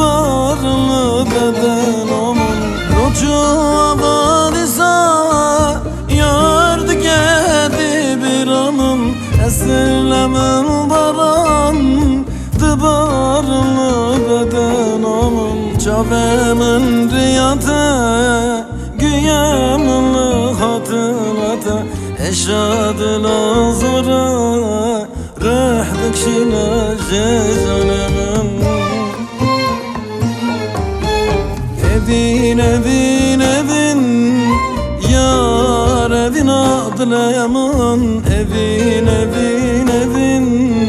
Dıbarlı beden aman Roçu abadisa Yardı gedi bir anım Esirlemem baran Dıbarlı beden aman Çavemin riyate Güyemli hatırlata Eşadı lazura Rehdik şine cezalemim Evin evin evin. Yar evin adı yaman. Evin evin evin.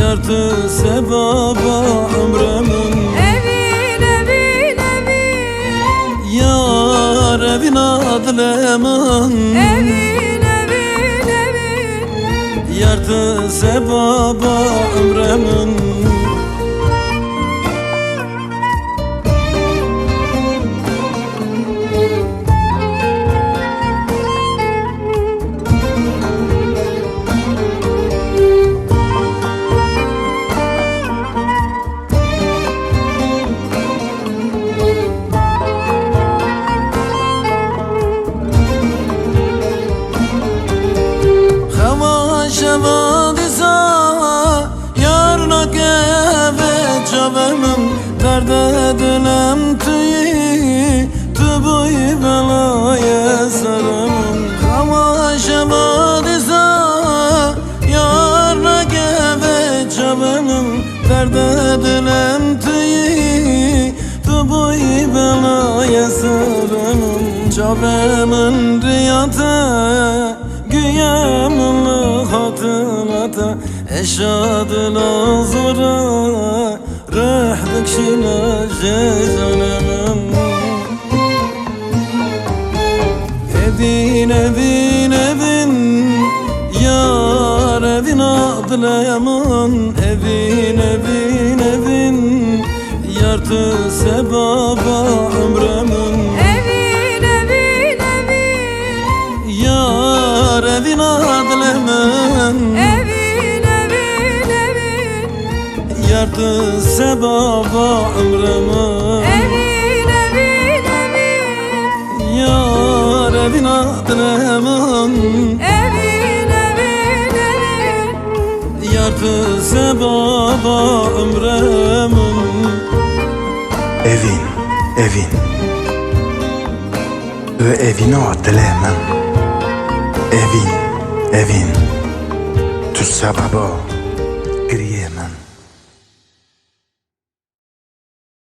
Yartı sebaba ömrümün. Evin evin evin. Yar evin adı yaman. Evin evin evin. Yartı sebaba ömrümün çavemim Derde dönem tüyü Tübüyü belaya sarımım Hava şevadisa Yarına geve çavemim Derde dönem tüyü Tübüyü belaya sarımım Çavemin riyate Güyemli hatırlata Eşadı lazura Şine cezalemim Evin evin evin Yar evin adı yaman Evin evin evin Yartı sebaba ömrümün. Evin evin evin. Yar evin adlemen Yartı sebaba ömrümü. Evin evin evin. Yar evin adlemen Evin evin evin. Yartı sebaba ömrümün. Evin, evin. Ve evini atlayamam Evin, evin. Tu sebaba